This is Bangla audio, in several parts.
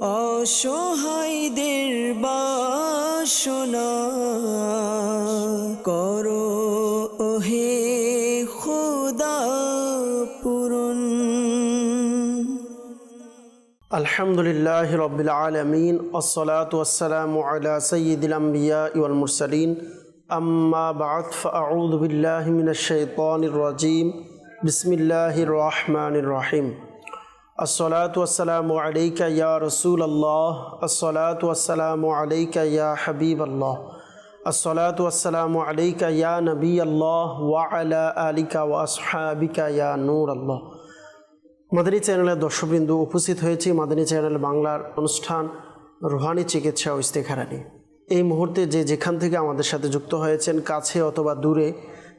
অসহায়দের বাসনা করো হে খুদা পুরন আলহামদুলিল্লাহ রবিল আলমিন, আসসালাত ওয়াসালাম আলা সঈদুল আম্বিয়া ইউল মুরসালিন। আম্মা বাদ ফাউদ বিল্লাহ রাজিম। বিসমিল্লাহ রহমানির রহিম। الصلاة والسلام عليك يا رسول الله الصلاة والسلام عليك يا حبيب الله الصلاة والسلام عليك يا نبي الله وعلى آلك وأصحابك يا نور الله মাদানী চ্যানেলের দর্শকবৃন্দ উপস্থিত হয়েছি মাদানী চ্যানেল বাংলার অনুষ্ঠান রুহানি চিকিৎসা ও ইস্তেখারা নিয়ে এই মুহূর্তে যে যেখান থেকে আমাদের সাথে যুক্ত হয়েছেন কাছে অথবা দূরে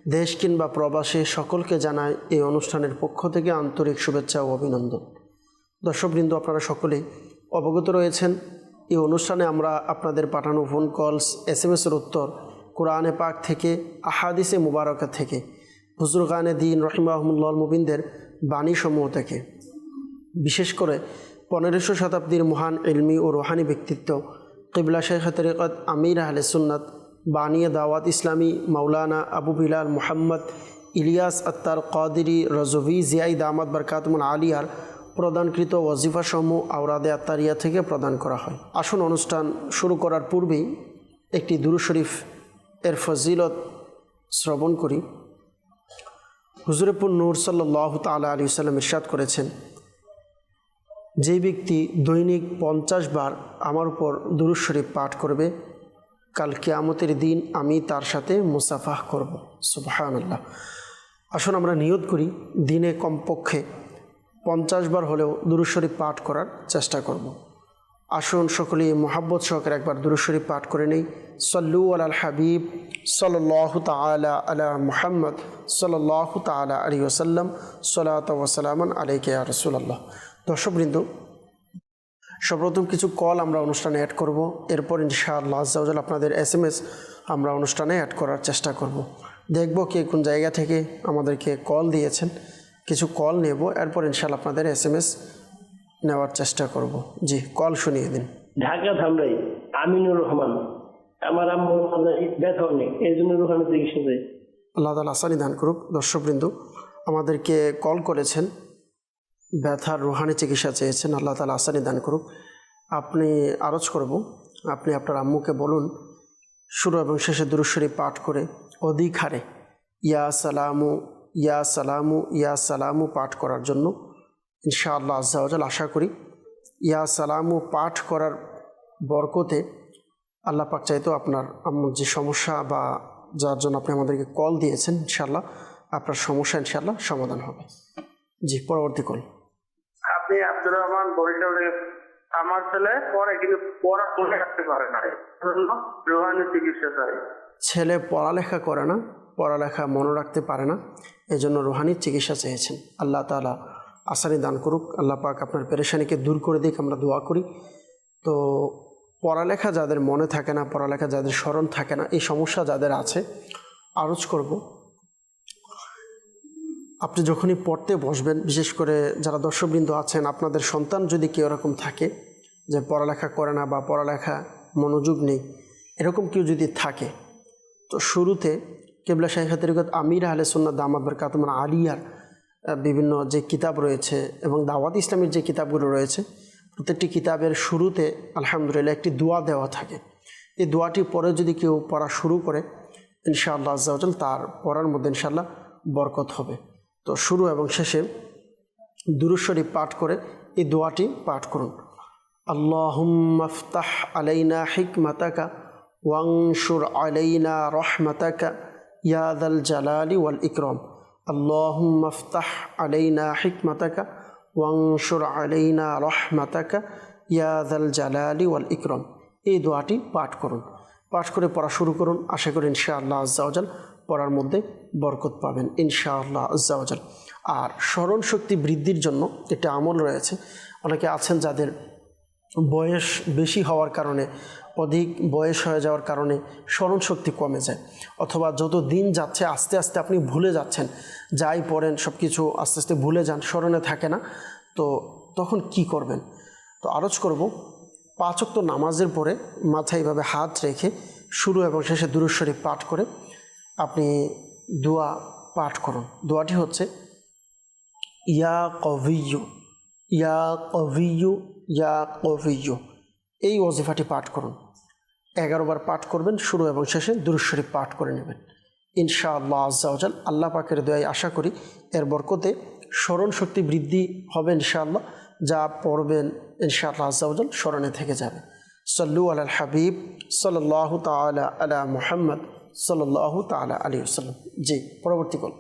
দেশ কিংবা প্রবাসে সকলকে জানায় এই অনুষ্ঠানের পক্ষ থেকে আন্তরিক শুভেচ্ছা ও অভিনন্দন দর্শকবৃন্দ, আপনারা সকলেই অবগত রয়েছেন। এই অনুষ্ঠানে আমরা আপনাদের পাঠানো ফোন কলস এস এম এসের উত্তর, কোরআনে পাক থেকে, আহাদিসে মুবারকা থেকে হুজুর গানে দিন রহিমাহমুল্লাহ মুবিনদের বাণী সমূহ থেকে। বিশেষ করে পনেরোশো শতাব্দীর মহান ইলমি ও রোহানি ব্যক্তিত্ব কিবলা শেখ তরিকত আমির আহলে সুন্নাত, বানিয়ে দাওয়াত ইসলামী মাওলানা আবু বিলাল মোহাম্মদ, ইলিয়াস আত্তার কদিরি রজভি জিয়াই দামাদ বরকাতমুল আলিয়ার প্রদানকৃত ওয়াজিফা সমূহ আওরাদে আত্মারিয়া থেকে প্রদান করা হয়। আসুন অনুষ্ঠান শুরু করার পূর্বেই একটি দুরু শরীফ এর ফজিলত শ্রবণ করি। হুজুরপুর নূর সাল্লাহ তালা আলী সাল্লাম ইরশাদ করেছেন, যে ব্যক্তি দৈনিক পঞ্চাশ বার আমার উপর দুরুদ শরীফ পাঠ করবে, কাল কিয়ামতের দিন আমি তার সাথে মুসাফাহ করব। আল্লাহ আসুন আমরা নিয়ত করি, দিনে কমপক্ষে পঞ্চাশ বার হলেও দুরুদ শরীফ পাঠ করার চেষ্টা করব। আসুন সকলেই মোহাব্বত সহকারে একবার দুরুদ শরীফ পাঠ করে নেই সল্লু আল হাবিব সাল্লাহ তালা আলা মুহাম্মদ সাল্লাহ তালা আলী ওসাল্লাম সাল্লাত ওসালামান আলাইকে রসুল্লাহ দর্শকবৃন্দ, সর্বপ্রথম কিছু কল আমরা অনুষ্ঠানে অ্যাড করব এরপর ইনশাআল্লাহ আজ্জাউজাল আপনাদের এস এম এস আমরা অনুষ্ঠানে অ্যাড করার চেষ্টা করব। দেখব কে কোন জায়গা থেকে আমাদেরকে কল দিয়েছেন কিছু কল নেব এরপর ইনশাআল্লাহ আপনাদের এস এম এস নেওয়ার চেষ্টা করব। জি কল শুনিয়ে দিন। ঢাকা ধামরাই আমিনুর রহমান। আমার আম্মু মাঝে ব্যথা অনেক এই জন্য চিকিৎসা চাই আল্লাহ তালা আসানি দান করুক দর্শকবৃন্দ। আমাদেরকে কল করেছেন ব্যথার রুহানি চিকিৎসা চেয়েছেন আল্লাহ তালা আসানি দান করুক। আপনি আরজ করব আপনি আপনার আম্মুকে বলুন শুরু এবং শেষে দুরুশ্বরী পাঠ করে অধিক হারে। ইয়া সালামু ইয়া সালামু ইয়া সালামু পাঠ করার জন্য ইনশাআল্লাহ আজ্জাওয়াজাল আশা করি ইয়া সালামু পাঠ করার বরকতে আল্লাহ পাক চাইতো আপনার যে সমস্যা বা যার জন্য আপনি আমাদেরকে কল দিয়েছেন ইনশাল্লাহ আপনার সমস্যা ইনশাল্লাহ সমাধান হবে। জি পরবর্তী কল। আপনি আব্দুর রহমান বরিশাল আমার ছেলে পরে কিন্তু পড়া মনে রাখতে পারে না। রোহানি চিকিৎসা চাই। ছেলে পড়ালেখা করে না পড়ালেখা মনে রাখতে পারে না। এজন্য রুহানির চিকিৎসা চেয়েছেন। আল্লাহ তালা আসানি দান করুক, আল্লাহ পাক আপনার পেরেশানিকে দূর করে দিক, আমরা দোয়া করি। তো পড়ালেখা যাদের মনে থাকে না, পড়ালেখা যাদের স্মরণ থাকে না, এই সমস্যা যাদের আছে, আরজ করব। আপনি যখনই পড়তে বসবেন, বিশেষ করে যারা দর্শকবৃন্দ আছেন, আপনাদের সন্তান যদি কেউ এরকম থাকে যে পড়ালেখা করে না বা পড়ালেখা মনোযোগ নেই, এরকম কেউ যদি থাকে, তো শুরুতে কেবলা শাহিখা তরিকত আমির আহলে সুন্না দামাদ বরকাতমান আলিয়ার বিভিন্ন যে কিতাব রয়েছে এবং দাওয়াত ইসলামের যে কিতাবগুলো রয়েছে, প্রত্যেকটি কিতাবের শুরুতে আলহামদুলিল্লাহ একটি দোয়া দেওয়া থাকে। এই দোয়াটি পরে যদি কেউ পড়া শুরু করে, ইনশাআল্লাহ আজ্জাউজাল তার পড়ার মধ্যে ইনশাআল্লাহ বরকত হবে। তো শুরু এবং শেষে দুরুশ্বরী পাঠ করে এই দোয়াটি পাঠ করুন। আফতাহ আলাইনা হিকমাতাকা, ওয়াংশুর আলাইনা রহমাতাকা ইয়াদাল জালালি ওয়াল ইকরম। আল্লাহুম্মা আফতাহ আলাইনা হিকমাতাকা ওয়াংশুর আলাইনা রহমাতাকা ইয়াদাল জালালি ওয়াল ইকরম। এই দোয়াটি পাঠ করুন। পাঠ করে পড়া শুরু করুন। আশা করি ইনশাআল্লাহ আজ্জাওজাল পড়ার মধ্যে বরকত পাবেন ইনশাআল্লাহ আজ্জাওজাল আর স্মরণ শক্তি বৃদ্ধির জন্য একটা আমল রয়েছে। অনেকে আছেন যাদের বয়স বেশি হওয়ার কারণে অধিক বয়স হয়ে যাওয়ার কারণে স্মরণ শক্তি কমে যায়। অথবা যত দিন যাচ্ছে, আস্তে আস্তে আপনি ভুলে যাচ্ছেন, যাই পড়েন সব কিছু আস্তে আস্তে ভুলে যান, স্মরণে থাকে না, তো তখন কি করবেন? তো আরজ করব পাঁচক্ত নামাজের পরে মাথায় এইভাবে হাত রেখে শুরু এবং শেষে দুরুশ্বরী পাঠ করে আপনি দোয়া পাঠ করুন। দোয়াটি হচ্ছে, ইয়া কভিয়ু ইয়া কভিয়ু ইয়া কভিয়ু এই ওজিফাটি পাঠ করুন। এগারো বার পাঠ করবেন, শুরু এবং শেষে দুরুশ্বরী পাঠ করে নেবেন। ইনশাআল্লাহ আজ্জাউজাল আল্লাহ পাকের দয়ায় আশা করি এর বরকতে স্মরণ শক্তি বৃদ্ধি হবে ইনশাআল্লাহ, যা পড়বেন ইনশাআল্লাহ আজ্জাউজাল স্মরণে থেকে যাবে। সল্লু আল হাবিব সাল্লাহ তালা আলা মুহাম্মদ সাল্লাহ তালা আলী আসাল্লাম জি, পরবর্তী কল।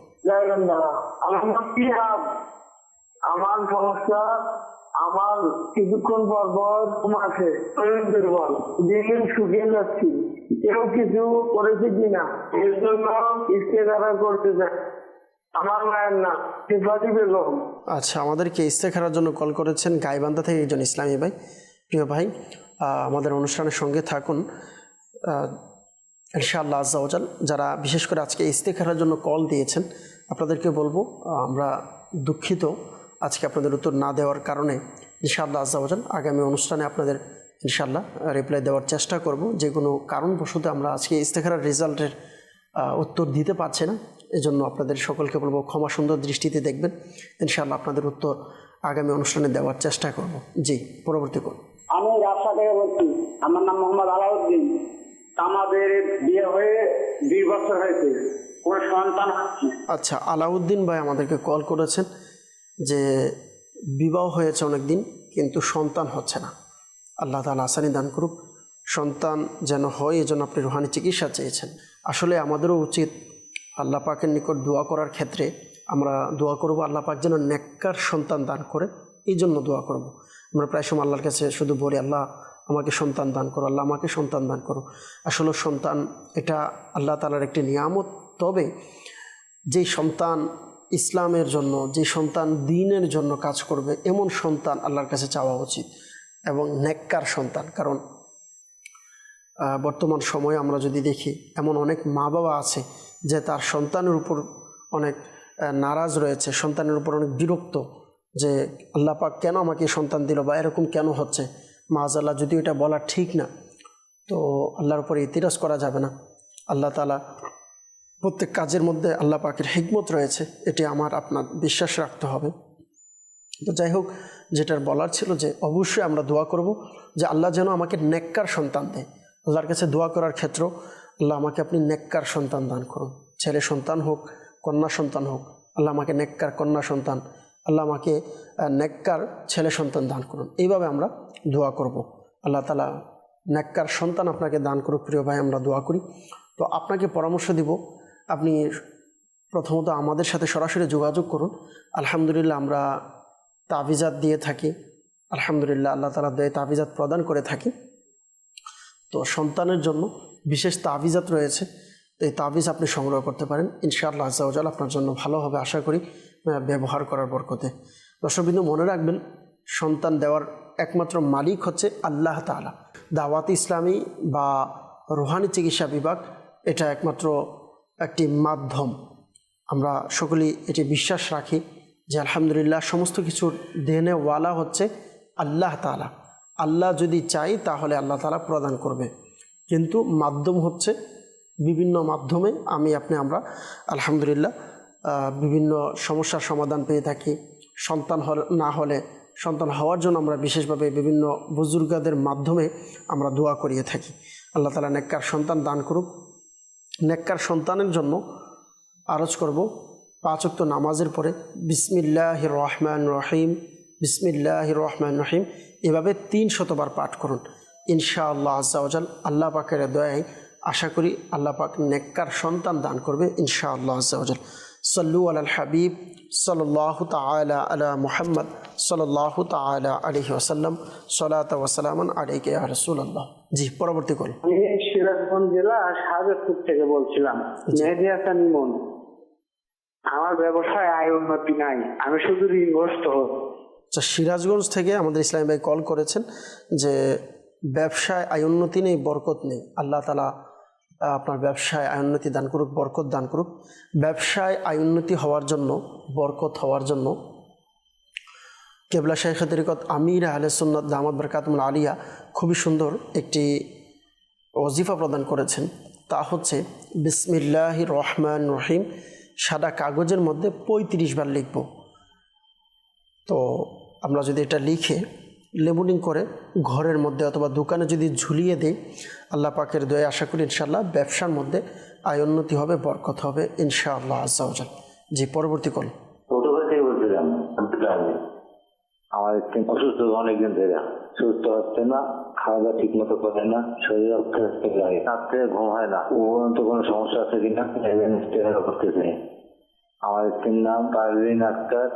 আমার সমস্যা আমার কিছুক্ষণ পর পর দুর্বল দিন শুকিয়ে যাচ্ছি। কেউ কিছু করেছে কিনা? এর জন্য ইস্তেকারা করতে চাই। আমার মায়ের নাম বেগম। আচ্ছা আমাদেরকে ইস্তেখারার জন্য কল করেছেন গাইবান্ধা থেকে একজন ইসলামী ভাই। প্রিয় ভাই আমাদের অনুষ্ঠানের সঙ্গে থাকুন। ইনশাআল্লাহ আজ্জাওজাল যারা বিশেষ করে আজকে ইস্তেখারার জন্য কল দিয়েছেন, আপনাদেরকে বলব আমরা দুঃখিত। আজকে আপনাদের উত্তর না দেওয়ার কারণে ইনশাআল্লাহ আজ্জাওজাল আগামী অনুষ্ঠানে আপনাদের ইনশাআল্লাহ রিপ্লাই দেওয়ার চেষ্টা করব। যে কোনো কারণবশত আমরা আজকে ইস্তেখারার রেজাল্টের উত্তর দিতে পারছে না। এজন্য আপনাদের সকলকে বলব ক্ষমা সুন্দর দৃষ্টিতে দেখবেন। ইনশাআল্লাহ আপনাদের উত্তর আগামী অনুষ্ঠানে দেওয়ার চেষ্টা করব। জি পরবর্তী করুন আমি রাস্তা থেকে বলছি আমার নাম মোহাম্মদ আলাউদ্দিন। আমাদের বিয়ে হয়ে দুই বছর হয়েছে। কোন সন্তান আচ্ছা আলাউদ্দিন ভাই আমাদেরকে কল করেছেন। যে বিবাহ হয়েছে অনেক দিন কিন্তু সন্তান হচ্ছে না। আল্লাহ তালা আসানি দান করুক। সন্তান যেন হয় এজন্য আপনি রুহানি চিকিৎসা চেয়েছেন। আসলে আমাদেরও উচিত আল্লাহ পাকের নিকট দোয়া করার ক্ষেত্রে আমরা দোয়া করব, আল্লাহ পাক যেন নেককার সন্তান দান করে, এই জন্য দোয়া করব। আমরা প্রায় সময় আল্লাহর কাছে শুধু বলি, আল্লাহ আমাকে সন্তান দান করো, আল্লাহ আমাকে সন্তান দান করো। আসলে সন্তান এটা আল্লাহ তালার একটি নিয়ামত। তবে যেই সন্তান ইসলামের জন্য, যে সন্তান দিনের জন্য কাজ করবে, এমন সন্তান আল্লাহর কাছে চাওয়া উচিত এবং নেককার সন্তান। কারণ বর্তমান সময়ে আমরা যদি দেখি, এমন অনেক মা বাবা আছে যে তার সন্তানের উপর অনেক নারাজ রয়েছে, সন্তানের উপর অনেক বিরক্ত যে আল্লাহ পাক কেন আমাকে সন্তান দিল বা এরকম কেন হচ্ছে? মাজাল্লাহ যদিও এটা বলা ঠিক না, তো আল্লাহর উপরে ইতিরাজ করা যাবে না। আল্লাহ তালা প্রত্যেক কাজের মধ্যে আল্লাহ পাকের হিকমত রয়েছে, এটি আমার, আপনার বিশ্বাস রাখতে হবে। তো যাই হোক, যেটার বলার ছিল যে অবশ্যই আমরা দোয়া করব যে আল্লাহ যেন আমাকে নেককার সন্তান দেয়। আল্লাহর কাছে দোয়া করার ক্ষেত্র আল্লাহ আমাকে আপনি নেককার সন্তান দান করুন। ছেলে সন্তান হোক, কন্যা সন্তান হোক, আল্লাহ আমাকে নেককার কন্যা সন্তান, আল্লাহ আমাকে নেককার ছেলে সন্তান দান করুন। এইভাবে আমরা দোয়া করব। আল্লাহ তালা নেককার সন্তান আপনাকে দান করুক, প্রিয় ভাই, আমরা দোয়া করি। তো আপনাকে পরামর্শ দিব আপনি প্রথমত আমাদের সাথে সরাসরি যোগাযোগ করুন। আলহামদুলিল্লাহ আমরা তাবিজাত দিয়ে থাকি। আলহামদুলিল্লাহ আল্লাহ তালা দয়ে তাবিজাত প্রদান করে থাকি। তো সন্তানের জন্য বিশেষ তাবিজাত রয়েছে। তো এই তাবিজ আপনি সংগ্রহ করতে পারেন। ইনশাআল্লাহ আজাউজাল আপনার জন্য ভালো হবে আশা করি ব্যবহার করার বরকতে। দর্শকবিন্দু, মনে রাখবেন, সন্তান দেওয়ার একমাত্র মালিক হচ্ছে আল্লাহ তাআলা। দাওয়াত ইসলামী বা রোহানি চিকিৎসা বিভাগ, এটা একমাত্র একটি মাধ্যম। আমরা সকলেই এটি বিশ্বাস রাখি যে আলহামদুলিল্লাহ সমস্ত কিছুর দেনে ওয়ালা হচ্ছে আল্লাহ তালা আল্লাহ যদি চাই তাহলে আল্লাহ তালা প্রদান করবে। কিন্তু মাধ্যম হচ্ছে বিভিন্ন মাধ্যমে আমি, আপনি, আমরা আলহামদুলিল্লাহ বিভিন্ন সমস্যার সমাধান পেয়ে থাকি। সন্তান না হলে, সন্তান হওয়ার জন্য আমরা বিশেষভাবে বিভিন্ন বুজুর্গাদের মাধ্যমে আমরা দোয়া করিয়ে থাকি। আল্লাহ তালা নেককার সন্তান দান করুক। নেককার সন্তানের জন্য আরজ করব পাঁচক্ত নামাজের পরে বিসমিল্লাহ রহমান রহিম বিসমিল্লাহ রহমান রহিম, এভাবে তিন শতবার পাঠ করুন। ইনশাআল্লাহ আজ্জাওজাল আল্লাহ পাকের দয়ায় আশা করি আল্লাহ পাক নেককার সন্তান দান করবে ইনশাআল্লাহ আজ্জাওজাল সল্লু আল হাবিব সাল্লাহ তালা আলা মুহাম্মদ সাল্লাহ তালা আলহি ওসাল্লাম সলাত ওসালামান আলাইকে রসুল আল্লাহ জি পরবর্তী কল। আমি সিরাজগঞ্জ জেলা শাহজাদপুর থেকে বলছিলাম মেহেদি হাসান ইমন আমার ব্যবসায় আয় উন্নতি নাই আমি শুধু ঋণগ্রস্ত আচ্ছা সিরাজগঞ্জ থেকে আমাদের ইসলাম ভাই কল করেছেন যে ব্যবসায় আয় উন্নতি নেই বরকত নেই। আল্লাহ তালা আপনার ব্যবসায় আয় উন্নতি দান করুক বরকত দান করুক। ব্যবসায় আয় উন্নতি হওয়ার জন্য বরকত হওয়ার জন্য কেবলা শাইখ তরিকত আমির আহলে সুন্নত দামাদ বরকাতমুল আলিয়া খুবই সুন্দর একটি ওজিফা প্রদান করেছেন। তা হচ্ছে বিসমিল্লাহ রহমান রহিম, সাদা কাগজের মধ্যে পঁয়ত্রিশ বার লিখব। তো আমরা যদি এটা লিখে লেবুলিং করে ঘরের মধ্যে অথবা দোকানে যদি ঝুলিয়ে দিই, আল্লাহ পাকের দয়ে আশা করি ইনশাআল্লাহ ব্যবসার মধ্যে আয় উন্নতি হবে, বরকত হবে ইনশাআল্লাহ আজ্জাউজাল জি, পরবর্তী কল। আমার একটু অসুস্থ অনেকদিন থেকে সুস্থ হচ্ছে না, খাওয়া দাওয়া ঠিক মতো করে না, শরীর অস্তে লাগে রাত্রে ঘুম হয় না। উপরন্ত কোনো সমস্যা আছে কিনা করতেছে। আমার স্ত্রীর নাম পারভিন আক্তার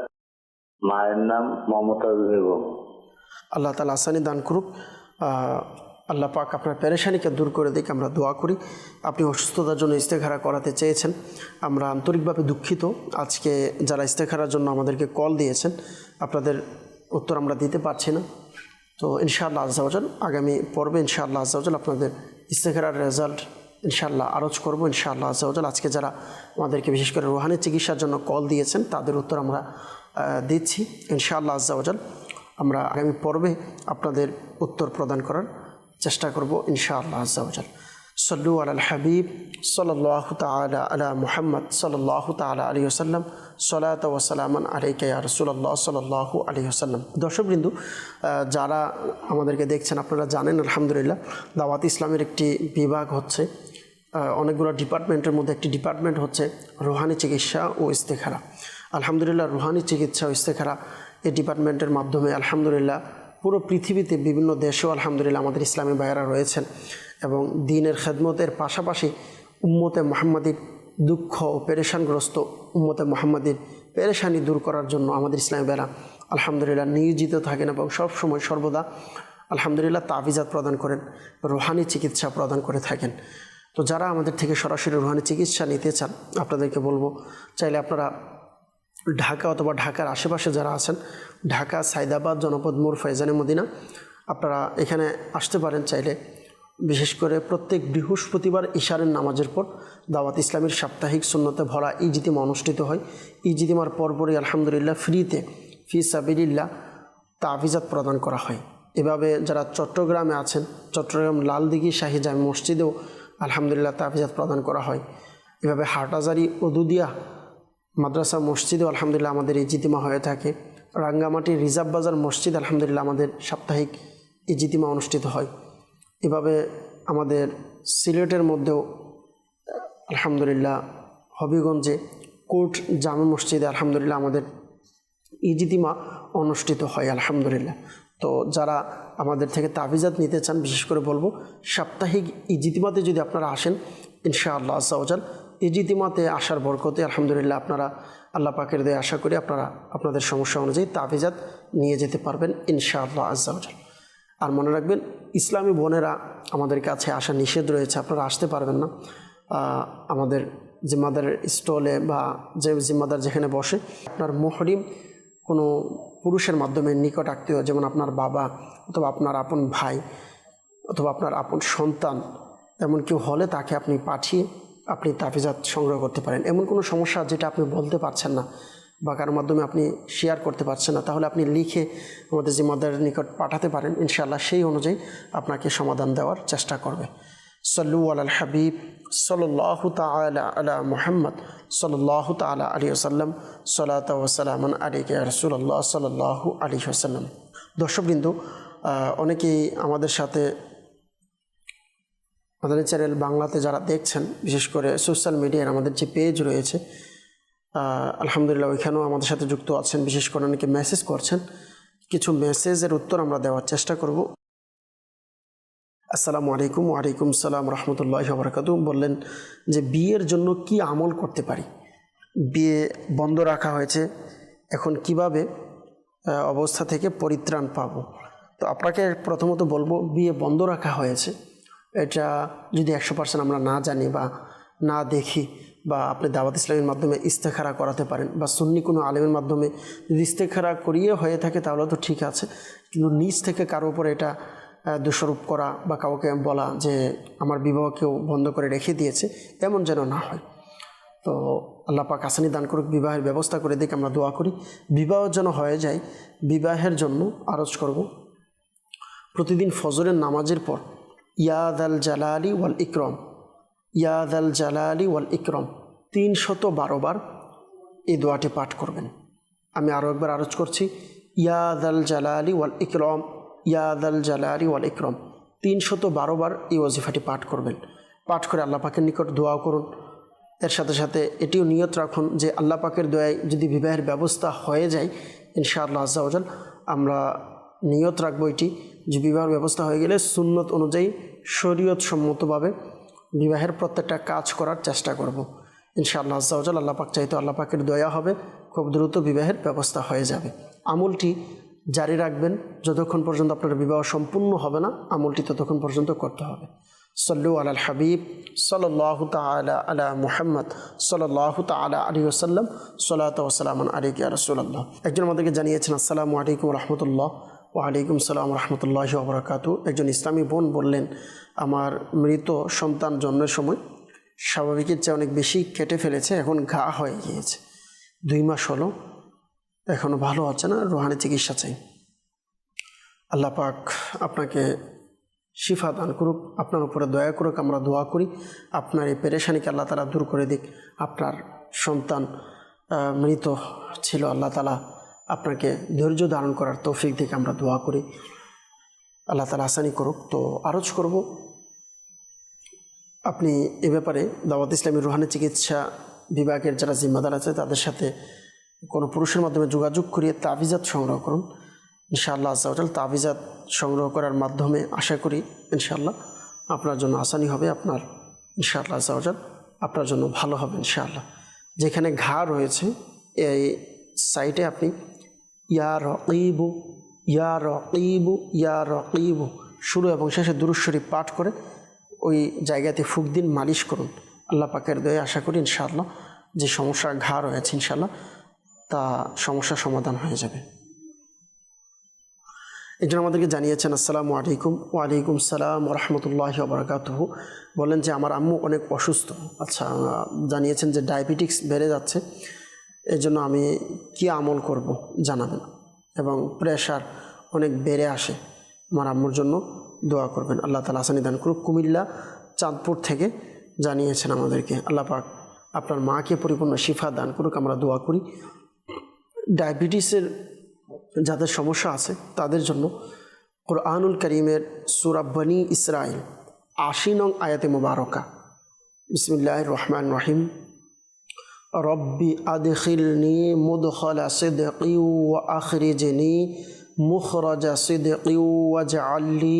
মায়ের নাম মমতা বেগম। আল্লাহ তালা আসানি দান করুক। আল্লাহ পাক আপনার পেরেশানিকে দূর করে দিক, আমরা দোয়া করি। আপনি অসুস্থতার জন্য ইস্তেখারা করাতে চেয়েছেন। আমরা আন্তরিকভাবে দুঃখিত। আজকে যারা ইস্তেখারার জন্য আমাদেরকে কল দিয়েছেন, আপনাদের উত্তর আমরা দিতে পারছি না। তো ইনশাআল্লাহ আজাওজাল আগামী পর্বে ইনশাআল্লাহ আজাওজাল আপনাদের ইস্তেখারার রেজাল্ট ইনশাআল্লাহ আরজ করব ইনশাআল্লাহ আজাওজাল আজকে যারা আমাদেরকে বিশেষ করে রোহানি চিকিৎসার জন্য কল দিয়েছেন, তাদের উত্তর আমরা দিচ্ছি। ইনশাআল্লাহ আজাওজাল আমরা আগামী পর্বে আপনাদের উত্তর প্রদান করার চেষ্টা করব ইনশাআল্লাহ আজাওজাল সল্লু আল হাবিব সাল্লাহ তালা আলা মুহাম্মদ সাল্লাহ তালা আলী আসাল্লাম সলাত ওসালামান আলাইকা রসুল্লাহ সাল্লাহ আলী আসাল্লাম দর্শকবৃন্দু যারা আমাদেরকে দেখছেন, আপনারা জানেন, আলহামদুলিল্লাহ, দাওয়াত ইসলামের একটি বিভাগ হচ্ছে অনেকগুলো ডিপার্টমেন্টের মধ্যে একটি ডিপার্টমেন্ট হচ্ছে রুহানি চিকিৎসা ও ইস্তেখারা। আলহামদুলিল্লাহ, রুহানি চিকিৎসা ও ইস্তেখারা এই ডিপার্টমেন্টের মাধ্যমে, আলহামদুলিল্লাহ, পুরো পৃথিবীতে বিভিন্ন দেশেও, আলহামদুলিল্লাহ, আমাদের ইসলামী ভাইয়েরা রয়েছেন। এবং দিনের খেদমতের পাশাপাশি উম্মতে মোহাম্মদীর দুঃখ ও পেরেশানগ্রস্ত উম্মতে মোহাম্মদীর পেরেশানি দূর করার জন্য আমাদের ইসলামী ভাইয়েরা আলহামদুলিল্লাহ নিয়োজিত থাকেন এবং সবসময় সর্বদা আলহামদুলিল্লাহ তাবিজাত প্রদান করেন, রোহানি চিকিৎসা প্রদান করে থাকেন। তো যারা আমাদের থেকে সরাসরি রোহানি চিকিৎসা নিতে চান, আপনাদেরকে বলব, চাইলে আপনারা ঢাকা অথবা ঢাকার আশেপাশে যারা আছেন, ঢাকা, সাইদাবাদ, জনপদ মোর ফৈজানে মদিনা, আপনারা এখানে আসতে পারেন চাইলে। বিশেষ করে প্রত্যেক বৃহস্পতিবার ইশারের নামাজের পর দাওয়াত ইসলামের সাপ্তাহিক সুন্নতে ভরা ইজিতিমা অনুষ্ঠিত হয়। ইজিতিমার পরপরই আলহামদুলিল্লাহ ফ্রিতে ফি সাবিল্লাহ তাফিজাত প্রদান করা হয়। এভাবে যারা চট্টগ্রামে আছেন, চট্টগ্রাম লালদিঘি শাহী জামি মসজিদেও আলহামদুলিল্লাহ তাফিজাত প্রদান করা হয়। এভাবে হাটাজারি ওদুদিয়া মাদ্রাসা মসজিদও আলহামদুলিল্লাহ আমাদের ইজিতিমা হয়ে থাকে। রাঙ্গামাটি রিজার্ভ বাজার মসজিদ আলহামদুলিল্লাহ আমাদের সাপ্তাহিক ইজিতিমা অনুষ্ঠিত হয়। এভাবে আমাদের সিলেটের মধ্যেও, আলহামদুলিল্লাহ, হবিগঞ্জে কোর্ট জামে মসজিদে আলহামদুলিল্লাহ আমাদের ইজিতিমা অনুষ্ঠিত হয়, আলহামদুলিল্লাহ। তো যারা আমাদের থেকে তাবিজাত নিতে চান, বিশেষ করে বলব, সাপ্তাহিক ইজিতিমাতে যদি আপনারা আসেন, ইনশাআল্লাহ আসাউজাল ইজিতিমাতে আসার বরকতে আলহামদুলিল্লাহ আপনারা, আল্লাহ পাকের দিয়ে আশা করি আপনারা, আপনাদের সমস্যা অনুযায়ী তাবিজাত নিয়ে যেতে পারবেন, ইনশাআল্লাহ আজাউজাল আর মনে রাখবেন, ইসলামী বোনেরা আমাদের কাছে আসা নিষেধ রয়েছে, আপনারা আসতে পারবেন না। আমাদের জিম্মাদারের স্টলে বা যে জিম্মাদার যেখানে বসে, আপনার মহরিম কোনো পুরুষের মাধ্যমে নিকট আত্মীয়, যেমন আপনার বাবা অথবা আপনার আপন ভাই অথবা আপনার আপন সন্তান, এমন কেউ হলে তাকে আপনি পাঠিয়ে আপনি তাফিজাত সংগ্রহ করতে পারেন। এমন কোনো সমস্যা যেটা আপনি বলতে পারছেন না। বা কারোর মাধ্যমে আপনি শেয়ার করতে পারছেন না, তাহলে আপনি লিখে আমাদের জিম্মাদারের নিকট পাঠাতে পারেন। ইনশাআল্লাহ সেই অনুযায়ী আপনাকে সমাধান দেওয়ার চেষ্টা করবে। সল্লু আল হাবিব সাল্লাহ তালা আলা মুহাম্মদ সাল্লাহ তালা আলী আসাল্লাম সালাত আলিকে রসুল্লাহ সাল্লাহ আলী আসাল্লাম দর্শকবৃন্দু অনেকেই আমাদের সাথে আমাদের চ্যানেল বাংলাতে যারা দেখছেন, বিশেষ করে সোশ্যাল মিডিয়ার আমাদের যে পেজ রয়েছে আলহামদুলিল্লাহ, ওইখানেও আমাদের সাথে যুক্ত আছেন, বিশেষ করে অনেকে মেসেজ করছেন। কিছু মেসেজের উত্তর আমরা দেওয়ার চেষ্টা করব। আসসালামু আলাইকুম, ওয়ালাইকুম সালাম রহমতুল্লাহ বরকাতু বললেন যে, বিয়ের জন্য কি আমল করতে পারি? বিয়ে বন্ধ রাখা হয়েছে, এখন কীভাবে অবস্থা থেকে পরিত্রাণ পাবো? তো আপনাকে প্রথমত বলব, বিয়ে বন্ধ রাখা হয়েছে। এটা যদি একশো পার্সেন্ট আমরা না জানি বা না দেখি বা আপনি দাওয়াত ইসলামের মাধ্যমে ইস্তেখারা করাতে পারেন বা সুন্নি কোনো আলেমের মাধ্যমে যদি ইস্তেখারা করিয়ে হয়ে থাকে তাহলে তো ঠিক আছে। কিন্তু নিজ থেকে কারও উপর এটা দোষারোপ করা বা কাউকে বলা যে আমার বিবাহ কেউ বন্ধ করে রেখে দিয়েছে, এমন যেন না হয়। তো আল্লাহ পাক আসানি দান করুক, বিবাহের ব্যবস্থা করে দিক, আমরা দোয়া করি। বিবাহ যেন হয়ে যায়, বিবাহের জন্য আরজ করব। প্রতিদিন ফজরের নামাজের পর ইয়াদ আল জালালি ওয়াল ইকরম। ইয়াদ আল জালালি ওয়াল ইকরম। তিনশত বারো বার এই দোয়াটি পাঠ করবেন। আমি আরও একবার আরজ করছি ইয়াদ আল জালালি ওয়াল ইকরম ইয়াদ আল জালালি ওয়াল ইকরম। তিনশত বারো বার এই ওজিফাটি পাঠ করবেন। পাঠ করে আল্লাহ পাকের নিকট দোয়া করুন। এর সাথে সাথে এটিও নিয়ত রাখুন যে আল্লাহ পাকের দয়ায় যদি বিবাহের ব্যবস্থা হয়ে যায়, ইনশাআল্লাহ আজাল আমরা নিয়ত রাখব এটি। যে বিবাহের ব্যবস্থা হয়ে গেলে সুন্নত অনুযায়ী শরীয়ত সম্মতভাবে বিবাহের প্রত্যেকটা কাজ করার চেষ্টা করব। ইনশাআল্লাহ আজাল আল্লাহ পাক চাইতো আল্লাহ পাকের দয়া হবে, খুব দ্রুত বিবাহের ব্যবস্থা হয়ে যাবে। আমলটি জারি রাখবেন, যতক্ষণ পর্যন্ত আপনার বিবাহ সম্পূর্ণ হবে না, আমলটি ততক্ষণ পর্যন্ত করতে হবে। সল্লু আলাল হাবিব সাল্লাহ তালা আলা মুহাম্মদ সাল্লাহ তালা আলী ওসাল্লাম সাল্লাত ওসালামান আলিক রসুল্লাহ একজন আমাদেরকে জানিয়েছেন, আসসালামু আলাইকুম রহমতুল্লাহ। ওয়ালাইকুম সালাম রহমতুল্লাহ ওবরাকাতু। একজন ইসলামী বোন বললেন, আমার মৃত সন্তান জন্মের সময় স্বাভাবিকের চেয়ে অনেক বেশি কেটে ফেলেছে, এখন ঘা হয়ে গিয়েছে। দুই মাস হলো এখনও ভালো হচ্ছে না? রোহানি চিকিৎসা চাই। আল্লাহ পাক আপনাকে শিফা দান করুক, আপনার উপরে দয়া করুক, আমরা দোয়া করি। আপনার এই পেরেশানিকে আল্লাহ তালা দূর করে দিক। আপনার সন্তান মৃত ছিল, আল্লাহ তালা আপনাকে ধৈর্য ধারণ করার তৌফিক দিকে আমরা দোয়া করি। আল্লাহ তালা আসানি করুক। তো আরজ করব আপনি এ ব্যাপারে দাওয়াত ইসলামী রুহানি চিকিৎসা বিভাগের যারা জিম্মাদার আছে, তাদের সাথে কোনো পুরুষের মাধ্যমে যোগাযোগ করিয়ে তাবিজাত সংগ্রহ করুন। ইনশাআল্লাহ আজাল তাবিজাত সংগ্রহ করার মাধ্যমে আশা করি, ইনশাআল্লাহ আপনার জন্য আসানি হবে, আপনার ইনশাআল্লাহ আজাল আপনার জন্য ভালো হবে, ইনশাআল্লাহ। যেখানে ঘা রয়েছে, এই সাইটে আপনি ইয়া রকিবু ইয়া রকিবু ইয়া রকিবু। শুরু এবং শেষে দুরুশ্বরী পাঠ করে ওই জায়গাতে ফুক দিন, মালিশ করুন। আল্লাহ পাকের দয়ে, আশা করি ইনশাআল্লাহ যে সমস্যা ঘা রয়েছে ইনশাআল্লাহ, তা সমস্যার সমাধান হয়ে যাবে। একজন আমাদেরকে জানিয়েছেন, আসসালামু আলাইকুম। ওয়ালাইকুম সালাম রহমতুল্লাহ বরকাতহ বলেন যে, আমার আম্মু অনেক অসুস্থ। আচ্ছা জানিয়েছেন যে, ডায়াবেটিক্স বেড়ে যাচ্ছে। এই জন্য আমি কী আমল করব জানাবেন এবং প্রেশার অনেক বেড়ে আসে আমার আম্মুর জন্য দোয়া করবেন। আল্লাহ তালা আসানি দান করুক। কুমিল্লা, চাঁদপুর থেকে জানিয়েছেন আমাদেরকে। আল্লাহ পাক আপনার মাকে পরিপূর্ণ শিফা দান করুক। আমরা দোয়া করি। ডায়াবেটিসের যাদের সমস্যা আছে, তাদের জন্য কোরআনুল করিমের সুরাব্বানি ইসরাইল আশি নং আয়াতে মুবারকা। বিসমিল্লাহ রহমান রহিম। রব্বি আদখিলনি মুদখলা ওয়া আখরিজনি মুখরাজা সিদকি ওয়াজআলনি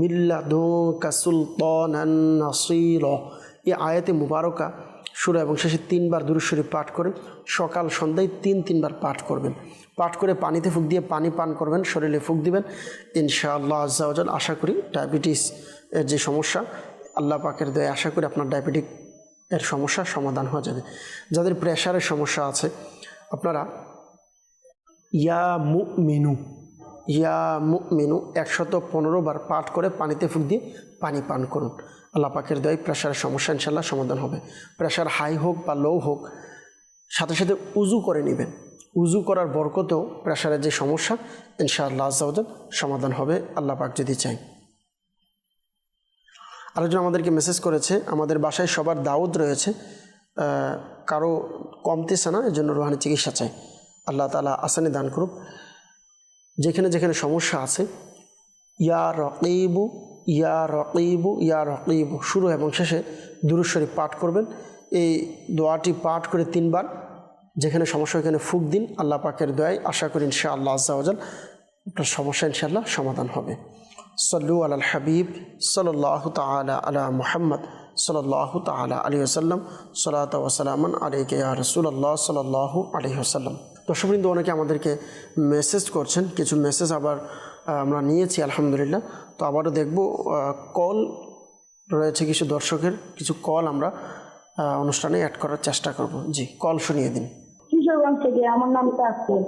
মিল্লাদুনকা সুলতানান নাসীরা। এই আয়াতে মুবারকা সুরা এবং শেষে তিনবার দুরুশ্বরী পাঠ করে সকাল সন্ধ্যায় তিন তিনবার পাঠ করবেন। পাঠ করে পানিতে ফুক দিয়ে পানি পান করবেন, শরীরে ফুক দিবেন। ইনশাআল্লাহ আজ্জাওয়াজাল আশা করি ডায়াবেটিস এর যে সমস্যা, আল্লাহ পাকের দয়ে আশা করি আপনার ডায়াবেটিক এর সমস্যার সমাধান হয়ে যাবে। যাদের প্রেশারের সমস্যা আছে, আপনারা ইয়া মু মেনু ইয়া মু মেনু একশত পনেরো বার পাঠ করে পানিতে ফুক দিয়ে পানি পান করুন। আল্লাহ পাকের দয় প্রেশারের সমস্যা ইনশাল্লাহ সমাধান হবে। প্রেশার হাই হোক বা লো হোক, সাথে সাথে উজু করে নেবেন। উজু করার বরকতেও প্রেশারের যে সমস্যা, ইনশাআল্লাহ সমাধান হবে, আল্লাহ পাক যদি চাই আরেকজন আমাদেরকে মেসেজ করেছে, আমাদের বাসায় সবার দাউদ রয়েছে কারও কমতেছে না এর জন্য রোহানি চিকিৎসা চাই। আল্লাহ তালা আসানি দান করুক। যেখানে যেখানে সমস্যা আছে, ইয়া রকিবু ইয়া রকিবু ইয়া রকিবু, শুরু এবং শেষে দুরুশ্বরী পাঠ করবেন। এই দোয়াটি পাঠ করে তিনবার, যেখানে সমস্যা এখানে ফুক দিন, আল্লাহ পাকের দয়ায় আশা করি ইনশা আল্লাহ আজাল আপনার সমস্যা ইনশাআল্লাহ সমাধান হবে। সল্লু আল হাবিব সাল্লাহ তালা আলা মুহাম্মদ সাল্লাহ তালা আলী আসাল্লাম সালাত ওসালামান আলিকে রসুল্লাহ সাল্লাহ আলী আসাল্লাম দর্শকবৃন্দ, অনেকে আমাদেরকে মেসেজ করছেন, কিছু মেসেজ আবার আমরা নিয়েছি, আলহামদুলিল্লাহ। তো আবারও দেখব কল রয়েছে কিছু দর্শকের, কিছু কল আমরা অনুষ্ঠানে অ্যাড করার চেষ্টা করব। জি কল শুনিয়ে দিন। কিশোরগঞ্জ থেকে, আমার নাম তাসকিন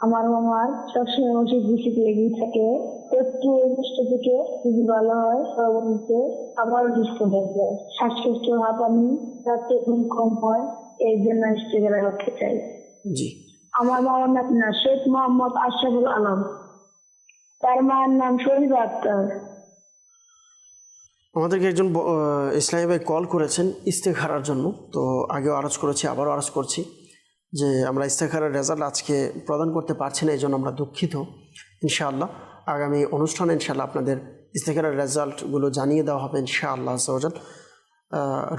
আমার মামার সবসময় ওষুধ বেশি লেগেই থাকে। একটু অসুস্থ থেকে যদি ভালো হয় সর্বনিতে আবার হয়ে যায় শ্বাসকষ্ট হাঁপানি রাতে ঘুম কম হয় এই জন্য ইস্তেগারা রাখতে চাই। জি। আমার মামার নাম না শেখ মোহাম্মদ আশরাফুল আলম। তার মায়ের নাম শরীফ আক্তার। আমাদেরকে একজন ইসলামী ভাই কল করেছেন ইস্তেখারার জন্য। তো আগেও আরজ করেছি আবারও আরজ করছি। যে আমরা ইস্তেখারার রেজাল্ট আজকে প্রদান করতে পারছি না এই জন্য আমরা দুঃখিত, ইনশাআল্লাহ। আগামী অনুষ্ঠানে ইনশাআল্লাহ আপনাদের ইস্তেখারার রেজাল্টগুলো জানিয়ে দেওয়া হবে, ইনশাআল্লাহ সহজাল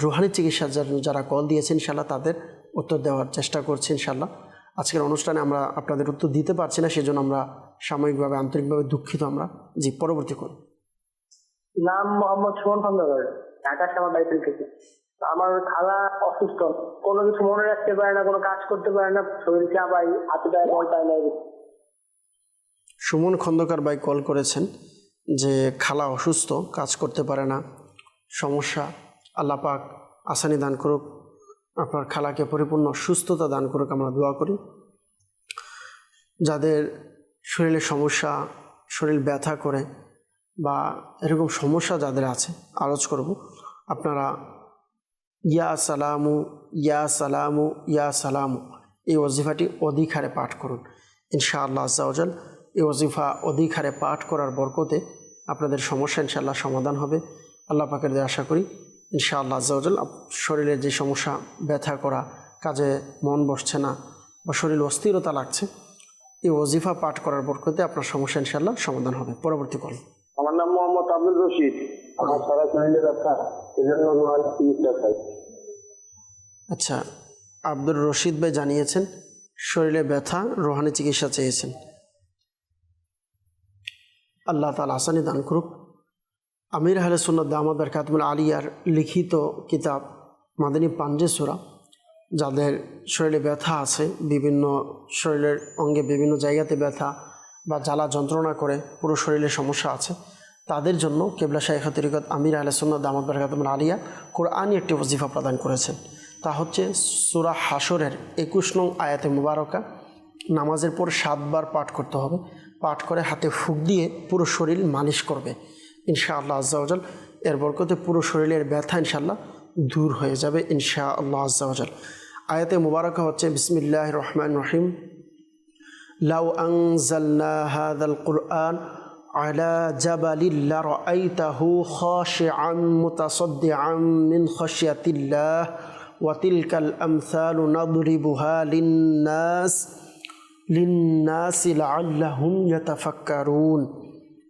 রুহানি চিকিৎসা যারা- কল দিয়েছেন ইনশাআল্লাহ তাদের উত্তর দেওয়ার চেষ্টা করছি, ইনশাআল্লাহ। আজকের অনুষ্ঠানে আমরা আপনাদের উত্তর দিতে পারছি না, সেজন্য আমরা সাময়িকভাবে, আন্তরিকভাবে দুঃখিত আমরা। জি, পরবর্তী কল নাম মোহাম্মদ সুমন খন্দকার ঢাকা আমার খালা অসুস্থ। কোনো কিছু মনে রাখতে পারে না, কোনো কাজ করতে পারে না, শরীর চাপাই হাতে পায়ে বল পায় না। সুমন খন্দকার ভাই কল করেছেন যে খালা অসুস্থ, কাজ করতে পারে না, সমস্যা, আল্লাহ পাক আসানি দান করুক, আপনার খালাকে পরিপূর্ণ সুস্থতা দান করুক, আমরা দোয়া করি। যাদের শরীরে সমস্যা, শরীর ব্যথা করে বা এরকম সমস্যা যাদের আছে, আলোচ করব। আপনারা ইয়া সালামু ইয়া সালামু ইয়া সালামু। এই ওজিফাটি অধিক হারে পাঠ করুন। ইনশাআল্লাহ আজ্জাউজাল এই ওজিফা অধিক হারে পাঠ করার বরকতে আপনাদের সমস্যা ইনশাআল্লাহ সমাধান হবে। আল্লাহ পাকের দিয়ে আশা করি, ইনশাআল্লাহ আজ্জাউজাল আপ- শরীরের যে সমস্যা, ব্যথা করা, কাজে মন বসছে না বা শরীর অস্থিরতা লাগছে, এই ওজিফা পাঠ করার বরকতে আপনার সমস্যা ইনশাআল্লাহ সমাধান হবে। পরবর্তী কল। আমার নাম মোহাম্মদ আব্দুল রশিদ। ব্যথা আচ্ছা আব্দুর রশিদ ভাই জানিয়েছেন, শরীরে ব্যথা, রোহানি চিকিৎসা চেয়েছেন। আল্লাহ তালা আসানি দান করুক। আমির আহলে সুন্নত দামাদ বরকাতমুল আলিয়ার লিখিত কিতাব মাদানী পাঞ্জেসুরা যাদের শরীরে ব্যথা আছে, বিভিন্ন শরীরের অঙ্গে বিভিন্ন জায়গাতে ব্যথা বা জ্বালা যন্ত্রণা করে, পুরো শরীরে সমস্যা আছে তাদের জন্য কেবলা শাহ তরিকত আমির আহলে সুন্নত দামাদ বরকাতমুল আলিয়া কোরআনই একটি ওজিফা প্রদান করেছেন। তা হচ্ছে সুরা হাসরের একুশ নং আয়াতে মুবারকা। নামাজের পর সাতবার পাঠ করতে হবে। পাঠ করে হাতে ফুক দিয়ে পুরো শরীর মালিশ করবে। ইনশাআল্লাহ আজ্জাওজাল এর বরকতে পুরো শরীরের ব্যথা ইনশাআল্লাহ দূর হয়ে যাবে ইনশা আল্লাহ আজ্জাওজাল আয়াতে মুবারকা হচ্ছে বিসমিল্লাহ রহমান রহিম। লাউ আনজালনা হাদাল কুরআন على جبل لرأيته خاشعا متصدعا من خشية الله وتلك الأمثال نضربها للناس للناس لعلهم يتفكرون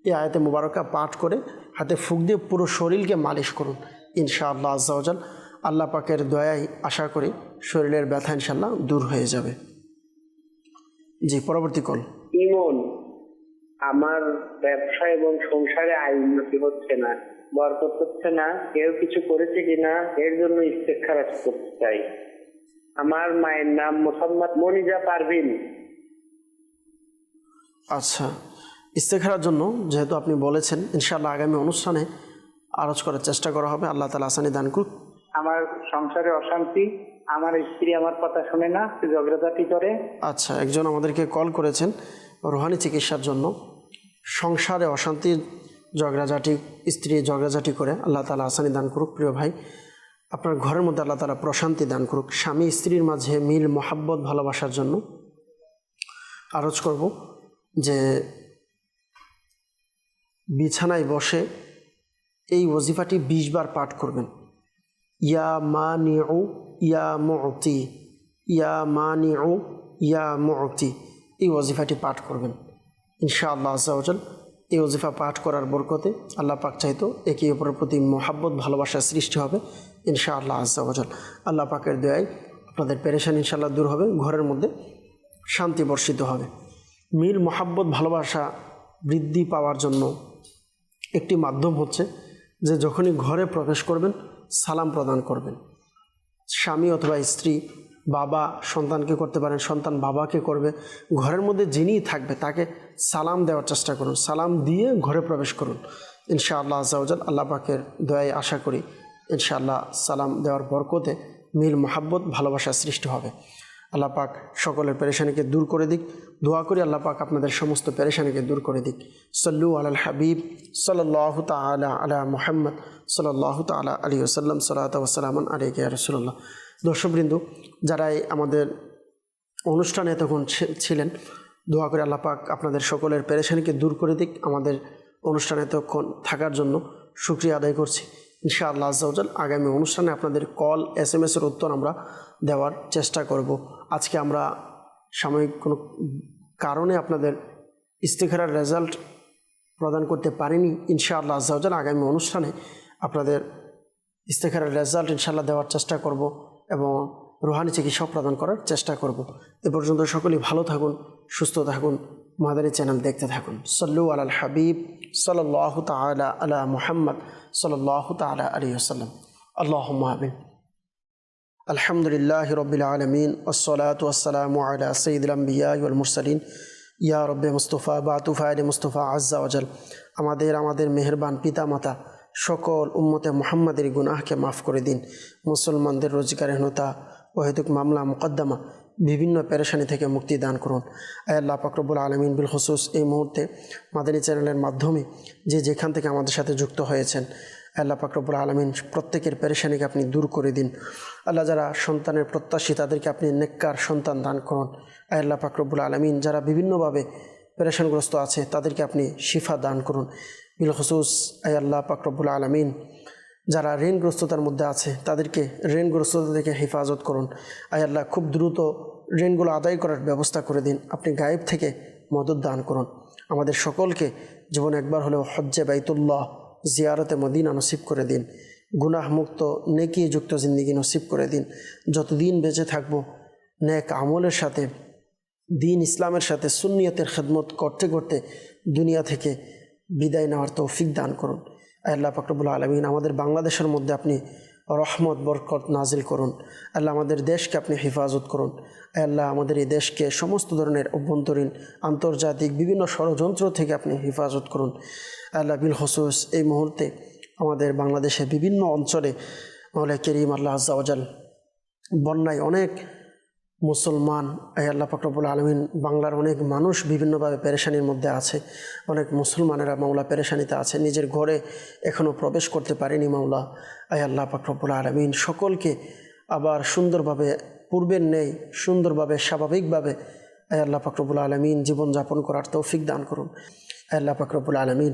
এই আয়াতে মুবারকা পাঠ করে হাতে ফুক দিয়ে পুরো শরীরকে মালিশ করুন ইনশাআল্লাহ আজ্জাওজাল আল্লাহ পাকের দয়ায় আশা করি শরীরের ব্যথা ইনশাল্লাহ দূর হয়ে যাবে জি পরবর্তী কল ইমন আমার ব্যবসা এবং সংসারে আয় উন্নতি হচ্ছে না বরকত হচ্ছে না কেউ কিছু করেছে কিনা এর জন্য ইস্তেখার করতে চাই। আমার মায়ের নাম মোহাম্মদ মনিজা পারভিন। আচ্ছা ইস্তেখারার জন্য যেহেতু আপনি বলেছেন ইনশাআল্লাহ আগামী অনুষ্ঠানে আরজ করার চেষ্টা করা হবে আল্লাহ তালা আসানি দান করুক। আমার সংসারে অশান্তি আমার স্ত্রী আমার কথা শুনে না ঝগড়াঝাটি করে। আচ্ছা একজন আমাদেরকে কল করেছেন রোহানি চিকিৎসার জন্য সংসারে অশান্তি ঝগড়াঝাটি, স্ত্রী ঝগড়াঝাটি করে আল্লাহ তালা আসানি দান করুক, প্রিয় ভাই। আপনার ঘরের মধ্যে আল্লাহ তালা প্রশান্তি দান করুক। স্বামী স্ত্রীর মাঝে মিল, মোহাব্বত, ভালোবাসার জন্য আরজ করব যে বিছানায় বসে এই ওজিফাটি বিশ বার পাঠ করবেন। ইয়া মা নিউ ইয়া মতি, ইয়া মা নিউ ইয়া মতি। এই ওজিফাটি পাঠ করবেন। ইনশাআল্লাহ আজাল এই ওজিফা পাঠ করার বরকতে আল্লাহ পাক চাইতো একে অপরের প্রতি মোহাব্বত, ভালোবাসার সৃষ্টি হবে, ইনশাআল্লাহ আজাল আল্লাহ পাকের দয়ায় আপনাদের পেরেশান ইনশাল্লাহ দূর হবে, ঘরের মধ্যে শান্তি বর্ষিত হবে। মিল মোহাব্বত, ভালোবাসা বৃদ্ধি পাওয়ার জন্য একটি মাধ্যম হচ্ছে যে যখনই ঘরে প্রবেশ করবেন, সালাম প্রদান করবেন। স্বামী অথবা স্ত্রী বাবা সন্তানকে করতে পারেন, সন্তান বাবাকে করবে। ঘরের মধ্যে যিনিই থাকবে, তাকে সালাম দেওয়ার চেষ্টা করুন। সালাম দিয়ে ঘরে প্রবেশ করুন। ইনশাআল্লাহ আজাউজাল আল্লাহ পাকের দয়ায় আশা করি, ইনশাআল্লাহ সালাম দেওয়ার বরকতে মিল মোহাব্বত ভালোবাসার সৃষ্টি হবে। আল্লাহ পাক সকলের পেরেশানিকে দূর করে দিক। দোয়া করি আল্লাহ পাক আপনাদের সমস্ত পেরেশানিকে দূর করে দিক। সল্লু আলাল হাবিব সাল্লাহ তালা আলা মুহাম্মদ সাল্লাহ তালা আলী ওসাল্লাম সাল্লাহ ওসালামান আলিকে রসুল্লাহ দর্শকবৃন্দ যারাই আমাদের অনুষ্ঠানে তখন ছিলেন, দোয়া করে আল্লাহ পাক আপনাদের সকলের পেরেশানিকে দূর করে দিক আমাদের অনুষ্ঠানে তখন থাকার জন্য। সুক্রিয়া আদায় করছি। ইনশাআল্লাহ আজ্জাউজাল আগামী অনুষ্ঠানে আপনাদের কল এস এম এসের উত্তর আমরা দেওয়ার চেষ্টা করব। আজকে আমরা সাময়িক কোনো কারণে আপনাদের ইস্তেখারার রেজাল্ট প্রদান করতে পারিনি, ইনশাআল্লাহ আজ্জাউজাল আগামী অনুষ্ঠানে আপনাদের ইস্তেখারের রেজাল্ট ইনশাল্লাহ দেওয়ার চেষ্টা করব এবং রুহানি চিকিৎসা প্রদান করার চেষ্টা করব। এ পর্যন্ত সকলেই ভালো থাকুন, সুস্থ থাকুন। মাদারি চ্যানেল দেখতে থাকুন। সল্লু আলাল হাবিব সাল্লাহ তালা আলা মুহাম্মদ সাল্লাহ তালা আলী আসাল্লাম আল্লাহ আমিন। আলহামদুলিল্লাহ রবিল আলমিন ওসলাত ওসালাম আলা সঈদুল আম্বিয়া ওয়াল মুরসালিন। ইয়া রব্বে মুস্তফা বাতুফা আলী মুস্তফা আজ্জা ওয়াজাল আমাদের আমাদের মেহরবান পিতা মাতা সকল উম্মতে মোহাম্মদের গুনাহকে মাফ করে দিন। মুসলমানদের রোজগারহীনতা ওহেতুক মামলা, মুকদ্দমা বিভিন্ন পেরেশানি থেকে মুক্তি দান করুন। আল্লাহ পাকরবুল আলমিন বিল খসুস এই মুহূর্তে মাদানী চ্যানেলের মাধ্যমে যে যেখান থেকে আমাদের সাথে যুক্ত হয়েছেন আল্লাহ পাকরবুল আলমিন প্রত্যেকের পেরেশানিকে আপনি দূর করে দিন। আল্লাহ যারা সন্তানের প্রত্যাশী, তাদেরকে আপনি নেককার সন্তান দান করুন। আল্লাহ পাকরবুল আলমিন যারা বিভিন্নভাবে পেরেশানগ্রস্ত আছে, তাদেরকে আপনি শিফা দান করুন। বিল আয় আল্লাহ পাকরবুল আলমিন যারা ঋণগ্রস্ততার মধ্যে আছে, তাদেরকে ঋণগ্রস্ততা থেকে হেফাজত করুন। আয় আল্লাহ, খুব দ্রুত ঋণগুলো আদায় করার ব্যবস্থা করে দিন। আপনি গায়েব থেকে মদত দান করুন। আমাদের সকলকে জীবনে একবার হলেও হজ্জে বাইতুল্লাহ জিয়ারতে মদিনা নসিব করে দিন। গুনাহমুক্ত নেকি যুক্ত জিন্দিগি নসিব করে দিন। যতদিন বেঁচে থাকব, নেক আমলের সাথে, দিন ইসলামের সাথে, সুন্নিয়তের খেদমত করতে করতে দুনিয়া থেকে বিদায় নেওয়ার তৌফিক দান করুন। আল্লাহ ফাকরবুল আলমিন আমাদের বাংলাদেশের মধ্যে আপনি রহমত, বরকত নাজিল করুন। আল্লাহ আমাদের দেশকে আপনি হেফাজত করুন। আল্লাহ আমাদের এই দেশকে সমস্ত ধরনের অভ্যন্তরীণ, আন্তর্জাতিক বিভিন্ন ষড়যন্ত্র থেকে আপনি হেফাজত করুন। আল্লাহ বিল হসুস এই মুহূর্তে আমাদের বাংলাদেশের বিভিন্ন অঞ্চলে মাওলা করিম আল্লাহ আজ্জাওয়াজাল বন্যায় অনেক মুসলমান, এই আল্লাহ ফাকরবুল আলমিন বাংলার অনেক মানুষ বিভিন্নভাবে পেরেশানির মধ্যে আছে। অনেক মুসলমানেরা মাওলা পেরেশানিতে আছে। নিজের ঘরে এখনও প্রবেশ করতে পারেনি মাওলা। আয় আল্লাহ ফাকরবুল আলমিন সকলকে আবার সুন্দরভাবে পূর্বের নেই সুন্দরভাবে, স্বাভাবিকভাবে আয় আল্লাহ ফাকরবুল আলমিন জীবনযাপন করার তৌফিক দান করুন। আল্লাহ ফাকরবুল আলমিন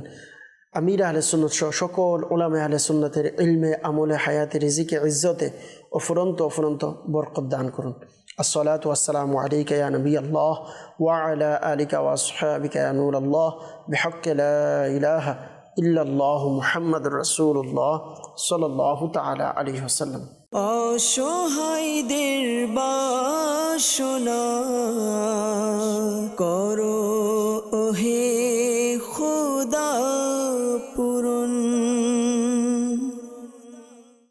আমির আহলে সুন্নত সহ সকল ওলামে আহলে সুন্নতের ইলমে আমলে হায়াতে, রিজিকে, ইজ্জতে অফুরন্ত অফুরন্ত ফুরন্ত বরকত দান করুন। الصلاة والسلام عليك يا نبي الله وعلى آلك وأصحابك يا نور الله بحق لا إله إلا الله محمد رسول الله صلى الله تعالى عليه وسلم অসহায়দের বাসনা করো ওহে